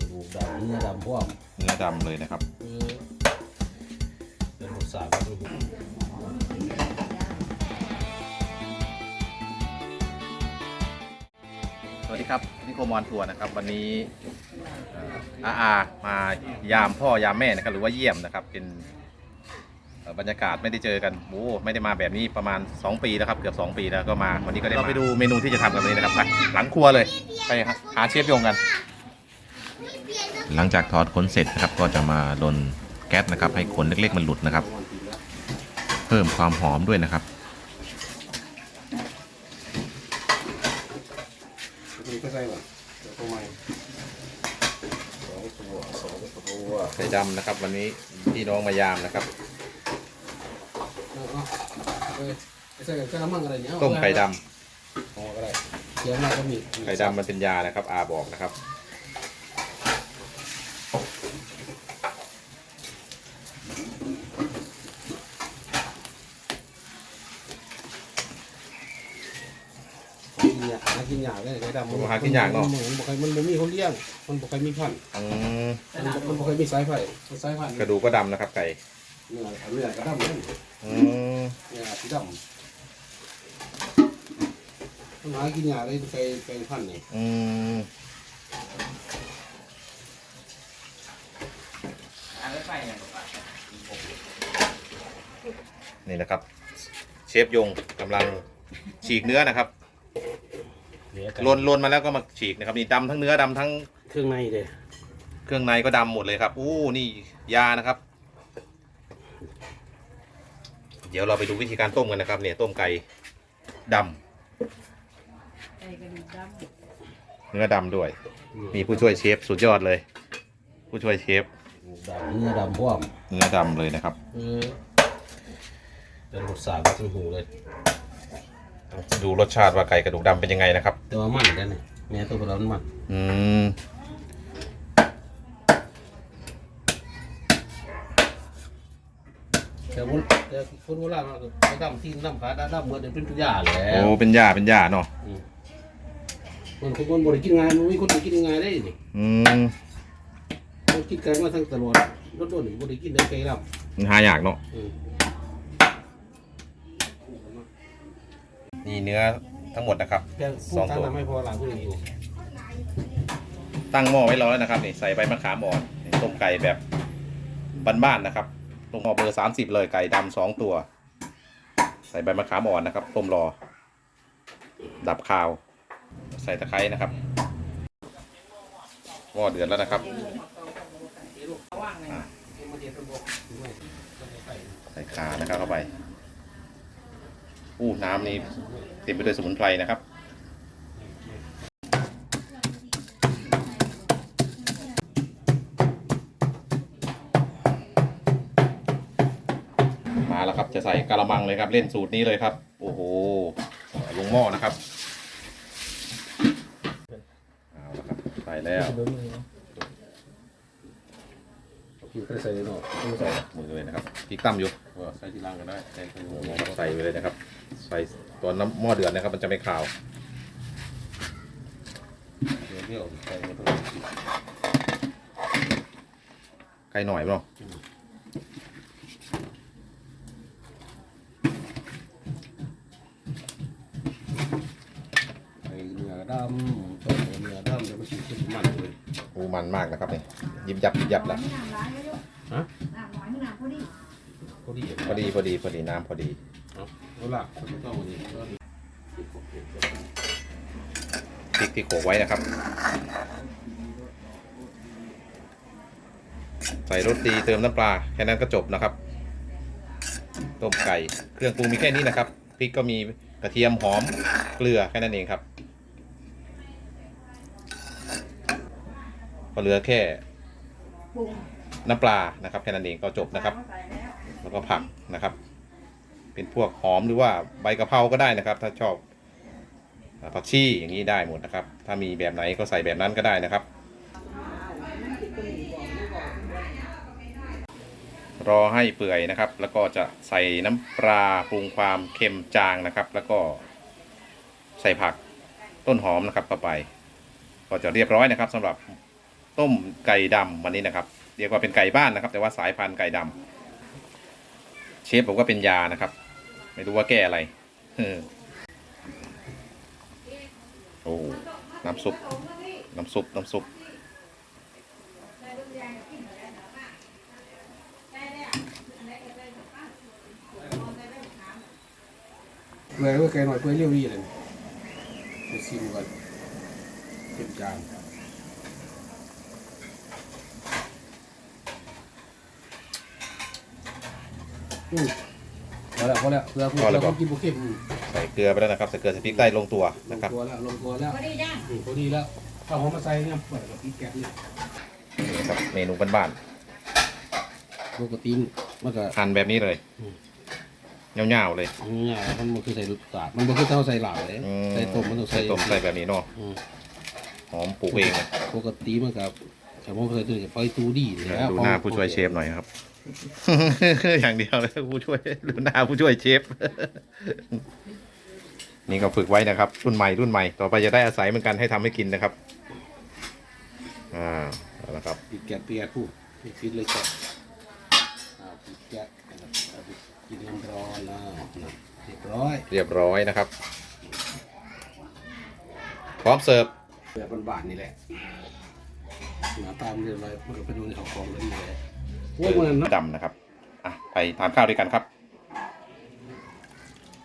ดูดำเนื้อดำพวกเนื้อดำเลยนะครับเออเป็นหมดสาบก็คือสวัสดีครับนิโคมอนทัวร์นะครับ วันนี้เอ่ออาอามายามพ่อยามแม่นะครับหรือว่าเยี่ยมนะครับ เป็นเอ่อบรรยากาศไม่ได้เจอกันโอ้ไม่ได้มาแบบนี้ประมาณ 2 ปีแล้วครับเกือบ2 ปีแล้วก็มาวันนี้ก็ได้เราไปดูเมนูที่จะทำกันวันนี้นะครับไปหลังครัวเลยไปหาเชฟยงกัน หลังจากถอดขนเสร็จนะครับก็จะมาลนแก๊สนะครับ ให้ขนเล็กๆมันหลุดนะครับ เพิ่มความหอมด้วยนะครับนี่ก็ใส่ก่อนเดี๋ยวตัวใหม่สองตัวสองตัวไข่ดำนะครับ วันนี้พี่น้องมายามนะครับเอาเอาเอ้ยไปใส่กับกระมังอะไรเนี่ยต้มไข่ดเอาก็ได้เสียงมาก็มีำไข่ดำมันเป็นยานะครับอาบอกนะครับ กินยาหากินยา เลยไข่ดำหากินยากเนาะ มันบอกใครมันบ่มีคนเลี้ยง มันบอกใครมีพันธุ์อืมมันมันบอกใครมีสายไฟสายพันธุ์กระดูกก็ดำนะครับไก่เนื้อเนื้อกระดำนั่นอืมเนื้อสีดำมันหากินยาเลยไก่ไก่พันธุ์นี่อืมนี่นะครับ เชฟยงกำลังฉีกเนื้อนะครับ เหลือไก่ลนลนมาแล้วก็มาฉีกนะครับนี่ดำทั้งเนื้อดำทั้งเครื่องในเลยเครื่องในก็ดำหมดเลยครับอู้นี่ยานะครับ เดี๋ยวเราไปดูวิธีการต้มกันนะครับ เนี่ยต้มไก่ดำไก่กระดูกดเนื้อดำด้วย มีผู้ช่วยเชฟสุดยอดเลย ผู้ช่วยเชฟดำเนื้อดำพวกเนื้อดำเลยนะครับ เออเป็นหมดสาบก็ถึงหูเลย ดูรสชาติว่าไก่กระดูกดำเป็นยังไงนะครับแต่ว่ามันได้เนี่ยแม่ตัวเรามันมันอืมแต่คนแต่คนโบราณมันก็ไปดำที่น้ำขาดำเหมือนเป็นทุกอย่างแล้โอ้วเป็นยาเป็นยาเนาะมันคนคนบริกินง่ายมันมีคนบริกินง่ายได้นี่อืมมันกินไก่มาทั้งตลอดรถโดนบริกินได้ไก่ดมันหายากเนาะ นี่เนื้อทั้งหมดนะครับแค่พูดทางทำให้พอหลังพูดอย่างนี้ตั้งหม้อไว้รอแล้วนะครับนี่ใส่ใบมะขามอ่อนนี่ต้มไก่แบบบ้านๆนะครับต้มหม้อเบอร์สามสิบเลยไก่ดำสองตัว ใส่ใบมะขามอ่อนนะครับ ต้มรอ ดับคาว ใส่ตะไคร้นะครับหม้อเดือดแล้วนะครับอะใส่ขานะครับเข้าไป อู้น้ำนี่เต็มไปด้วยสมุนไพรนะครับมาแล้วครับจะใส่กะละมังเลยครับ เล่นสูตรนี้เลยครับ โอ้โหลงหม้อนะครับเอาละครับใส่แล้ว ผิวก็ใส่เนาะใส่มือเลยนะครับพริกตั้มอยู่ใส่ที่ล่างก็ได้ใส่ที่โอ้โหใส่ไปเลยนะครับ ใส่ตอนน้ำหม้อเดือดนะครับ มันจะไม่ขาวเดี๋ยวเดี๋ยวใส่าตรงไกลหน่อยเนาะใส่เนื้อดำต้มเนื้อดำจะมาชิมขึ้นมันเลยอูมันมากนะครับเนี่ยยิบยับยิบยับแล้วไม่น้ำร้ายแล้วลูก ฮะ น้ำหวานไม่น้ำพอดีพอดีพอดีพอดีพอดีน้ำพอดีเอาละไม่ต้องวันนี้พริกที่โขลกไว้นะครับ ใส่รสดีเติมน้ำปลาแค่นั้นก็จบนะครับ ต้มไก่เครื่องปรุงมีแค่นี้นะครับพริกก็มีกระเทียมหอมเกลือแค่นั้นเองครับก็เหลือแค่ปรุง น้ำปลานะครับแค่นั้นเองก็จบนะครับ แล้วก็ผักนะครับ เป็นพวกหอมหรือว่าใบกะเพราก็ได้นะครับ ถ้าชอบผักชีอย่างนี้ได้หมดนะครับ ถ้ามีแบบไหนก็ใส่แบบนั้นก็ได้นะครับ รอให้เปื่อยนะครับ แล้วก็จะใส่น้ำปลาปรุงความเค็มจางนะครับ แล้วก็ใส่ผักต้นหอมนะครับเข้าไป ก็จะเรียบร้อยนะครับสำหรับต้มไก่ดำวันนี้นะครับ เรียกว่าเป็นไก่บ้านนะครับ แต่ว่าสายพันธุ์ไก่ดำเชฟผมก็เป็นยานะครับ ไม่รู้ว่าแก้อะไรโอ้น้ำซุป น้ำซุป น้ำซุปเลยว่าไก่หน่อยเพื่อเรียวรีเลยไปชิมก่อนเต็มจาน พอแล้วพอแล้วเพื่อเพื่พออแล้วเราบ่กินบุกเก็ตอืมใส่เกลือไปแล้วนะครับใส่เกลือใส่พริกใต้ลงตัวลนะงครับตัวแล้วลงตัวแล้วพอดีจ้าอืมพอดีแล้วถ้าผมมาใส่เนี่ยเปิดกับพริกแกะเนี่ยนี่ครับเมนูบ้านปกติมันก็ๆหั่นแบบนี้เลยอืมเงาๆเลยง่ายๆมันบ่คือใส่ลูกตาดมันบ่คือเท่าใส่เหล่าเลยอืมใส่ต้มมันต้องใส่ใส่ต้มใส่แบบนี้เนาะอืมหอมปลูกเองนะปกติมันกับแต่ผมเคยตื่นกับพอยตูดีแล้วดูหน้าผู้ช่วยเชฟหน่อยครับ อย่างเดียวเลยผู้ช่วยดูหน้าผู้ช่วยเชฟ นี่ก็ฝึกไว้นะครับ รุ่นใหม่รุ่นใหม่ ต่อไปจะได้อาศัยเหมือนกันให้ทำให้กินนะครับ อ่าเอาละครับปิดแกะเปียกผู้ปิดฟิตเลยแกะอ่าปิดแกะนะครับเอาไปกินน้ำร้อนนะนะเรียบร้อย เรียบร้อยนะครับ พร้อมเสิร์ฟแบบบานๆนี่แหละหน้าตามนเรียบร้อยมันก็ไปดูในเขากองแล้วนี่แหละโอ้ยมันนะ ดำนะครับอะไปทานข้าวด้วยกันครับ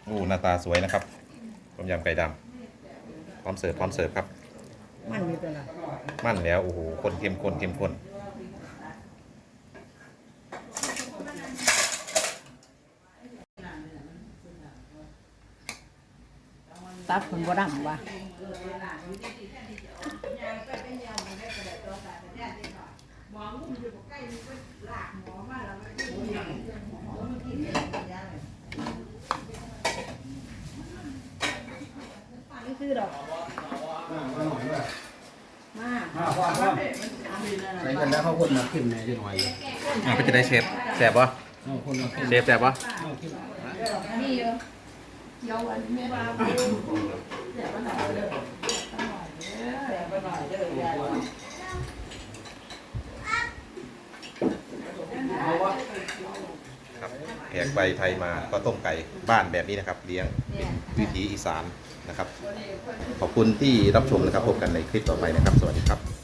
โอ้หน้าตาสวยนะครับต้มยำไก่ดำพร้อมเสิร์ฟพร้อมเสิร์ฟครับ มันมีเป็นไรมั่นแล้วโอ้โหคนเข้มข้นเข้มข้นตับคนบ่ดำว่ะ นี่คือดอก มาใส่กันแล้วเขาคนมาขึ้นในจะหน่อยอะก็จะได้เชฟแสบปะเอาคนมาขึ้นเชฟแสบปะเอาขึ้นนี่เยอะเกี่ยวอันนี้ว่า ครับแขกไปไทยมาก็ต้มไก่บ้านแบบนี้นะครับ เลี้ยงเป็นวิถีอีสานนะครับ ขอบคุณที่รับชมนะครับพบกันในคลิปต่อไปนะครับ สวัสดีครับ